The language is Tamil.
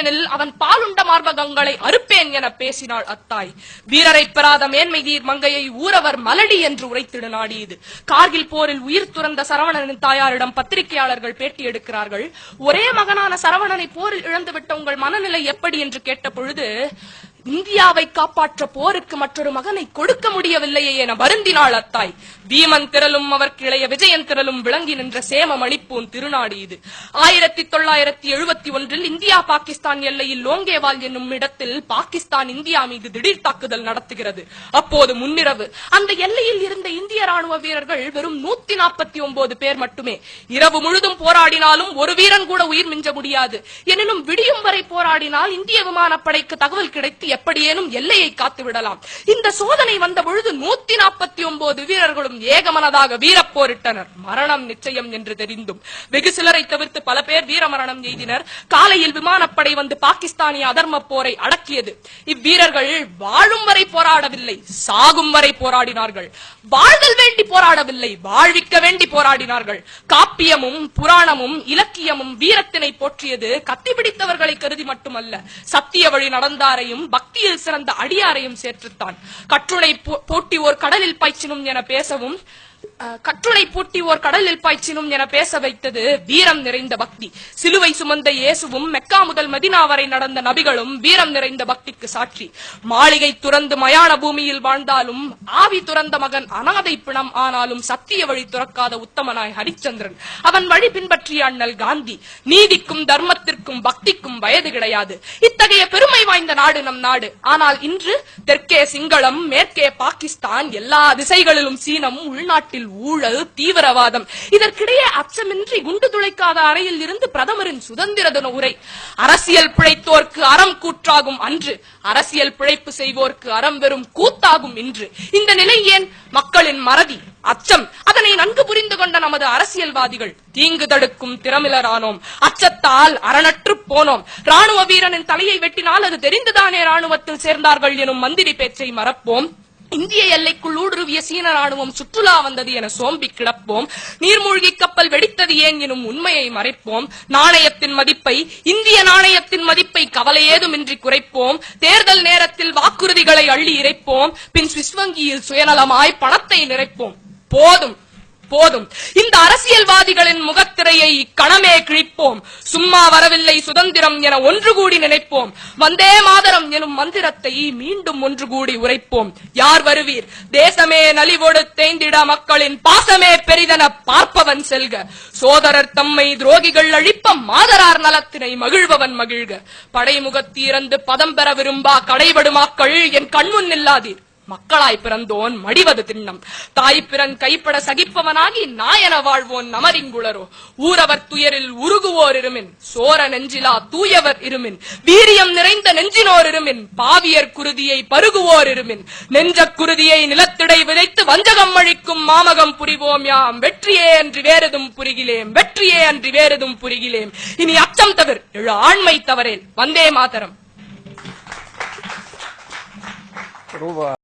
இல்லையெனில் அவன் பாலுண்ட மார்பகங்களை அறுப்பேன் என பேசினாள் அத்தாய். வீரரை பெறாத மேன்மை தீர் மங்கையை ஊரவர் மலடி என்று உரைத்திட நாடியது. கார்கில் போரில் உயிர் துறந்த சரவணனின் தாயாரிடம் பத்திரிகையாளர்கள் பேட்டி எடுக்கிறார்கள். ஒரே மகனான சரவணனை போரில் இழந்துவிட்ட உங்கள் மனநிலை எப்படி? என்று கேட்ட பொழுது இந்தியாவை காப்பாற்ற போருக்கு மற்றொரு மகனை கொடுக்க முடியவில்லையே என வருந்தினாள் அத்தாய். பீமன் திரளும் அவருக்கு இளைய விஜயன் திரளும் விளங்கி நின்ற சேம மணிப்பூன் திருநாடு இது. ஆயிரத்தி தொள்ளாயிரத்தி எழுபத்தி ஒன்றில் இந்தியா பாகிஸ்தான் எல்லையில் லோங்கேவால் என்னும் இடத்தில் பாகிஸ்தான் இந்தியா மீது திடீர் தாக்குதல் நடத்துகிறது. அப்போது முன்னிரவு. அந்த எல்லையில் இருந்த இந்திய ராணுவ வீரர்கள் வெறும் நூத்தி நாற்பத்தி ஒன்பது பேர் மட்டுமே. இரவு முழுதும் போராடினாலும் ஒரு வீரன் கூட உயிர் மிஞ்ச முடியாது. எனினும் விடியும் வரை போராடினால் இந்திய விமானப்படைக்கு தகவல் கிடைத்து எப்படியேனும் எல்லையை காத்து விடலாம். இந்த சோதனை வந்த பொழுது நூத்தி நாற்பத்தி ஒன்பது வீரர்களும் ஏகமனதாக வீரப்போரிட்டனர் மரணம் நிச்சயம் என்று தெரிந்தும். வெகு சிலரை தவிர்த்து பல பேர் வீரமரணம் எய்தினர். காலையில் விமானப்படை வந்து பாகிஸ்தானிய அதர்ம போரை அடக்கியது. இவ்வீரர்கள் வாழும் வரை போராடவில்லை சாகும் வரை போராடினார்கள். வாழ்தல் வேண்டி போராடவில்லை வாழ்விக்க வேண்டி போராடினார்கள். காப்பியமும் புராணமும் இலக்கியமும் வீரத்தினை போற்றியது கத்தி பிடித்தவர்களை கருதி மட்டுமல்ல சத்திய வழி நடந்தாரையும் பக்தியில் சிறந்த அடியாரையும் சேர்த்துத்தான். கற்றுளை போட்டி ஓர் கடலில் பாய்ச்சினும் என பேசவும் அஹ், பூட்டி ஓர் கடலில் பாய்ச்சினும் என பேச வைத்தது வீரம் நிறைந்த பக்தி. சிலுவை சுமந்த இயேசுவும் மெக்கா முதல் மதினா வரை நடந்த நபிகளும் வீரம் நிறைந்த பக்திக்கு சாட்சி. மாளிகை துறந்து மயான பூமியில் வாழ்ந்தாலும் ஆவி துறந்த மகன் அனாதை பிணம் ஆனாலும் சத்திய வழி துறக்காத உத்தமனாய் ஹரிச்சந்திரன். அவன் வழி பின்பற்றிய அண்ணல் காந்தி நீதிக்கும் தர்மத்திற்கும் பக்திக்கும் வயது கிடையாது. இத்தகைய பெருமை வாய்ந்த நாடு நம் நாடு. ஆனால் இன்று தெற்கே சிங்களம் மேற்கே பாகிஸ்தான் எல்லா திசைகளிலும் சீனம் உள்நாட்டில் ஊழல் தீவிரவாதம். இதற்கிடையே அச்சமின்றி குண்டு துளைக்காத அறையில் இருந்து பிரதமரின் சுதந்திர தின உரை. அரசியல் பிழைத்தோர்க்கு அறம் கூற்றாகும் அன்று. அரசியல் பிழைப்பு செய்வோர்க்கு அறம் வெறும் கூத்தாகும் இன்று. இந்த நிலை ஏன் மக்களின் மறதி அச்சம்? அதனை நன்கு புரிந்து கொண்ட நமது அரசியல்வாதிகள் தீங்கு தடுக்கும் திறமிலரானோம். அச்சத்தால் அரணற்று போனோம். ராணுவ வீரனின் தலையை வெட்டினால் அது தெரிந்துதானே ராணுவத்தில் சேர்ந்தார்கள் எனும் மந்திரி பேச்சை மறப்போம். இந்திய எல்லைக்குள் ஊடுருவிய சீன ராணுவம் சுற்றுலா வந்தது என சோம்பி கிடப்போம். நீர்மூழ்கி கப்பல் வெடித்தது ஏன் எனும் உண்மையை மறைப்போம். நாணயத்தின் மதிப்பை இந்திய நாணயத்தின் மதிப்பை கவலையேதுமின்றி குறைப்போம். தேர்தல் நேரத்தில் வாக்குறுதிகளை அள்ளி இறைப்போம். பின் சுவிஸ் வங்கியில் சுயநலமாய் பணத்தை நிறைப்போம். போதும். போதும். இந்த அரசியல்வாதிகளின் முகத்திரையை கணமே கிழிப்போம். சும்மா வரவில்லை சுதந்திரம் என ஒன்று கூடி நினைப்போம். வந்தே மாதரம் எனும் மந்திரத்தை மீண்டும் ஒன்று கூடி உரைப்போம். யார் வருவீர்? தேசமே நலிவோடு தேய்ந்திட மக்களின் பாசமே பெரிதென பார்ப்பவன் செல்க. சோதரர் தம்மை துரோகிகள் அழிப்ப மாதரார் நலத்தினை மகிழ்பவன் மகிழ்க. படைமுகத்தீரந்து பதம் பெற விரும்பா கடைபடுமாக்கள் என் கண்முன் நில்லாதீர். மக்களாய் பிறந்தோன் மடிவது திண்ணம். தாய் பிறன் கைப்பட சகிப்பவனாகி நாயன வாழ்வோன் நமரிங்குளரோ. ஊரவர் துயரில் உருகுவோர் இருமின். சோர நெஞ்சிலா தூயவர் இருமின். வீரியம் நிறைந்த நெஞ்சினோர் இருமின். பாவியர் குருதியை பருகுவோர் இருமின். நெஞ்ச குருதியை நிலத்திடை விதைத்து வஞ்சகம் அழிக்கும் மாமகம் புரிவோம் யாம். வெற்றியே அன்று வேறெதும் புரிகிலேம். வெற்றியே அன்று வேறெதும் புரிகிலேம். இனி அச்சம் தவிர. எழு ஆண்மை தவறேல் வந்தே மாதரம். ரூபா.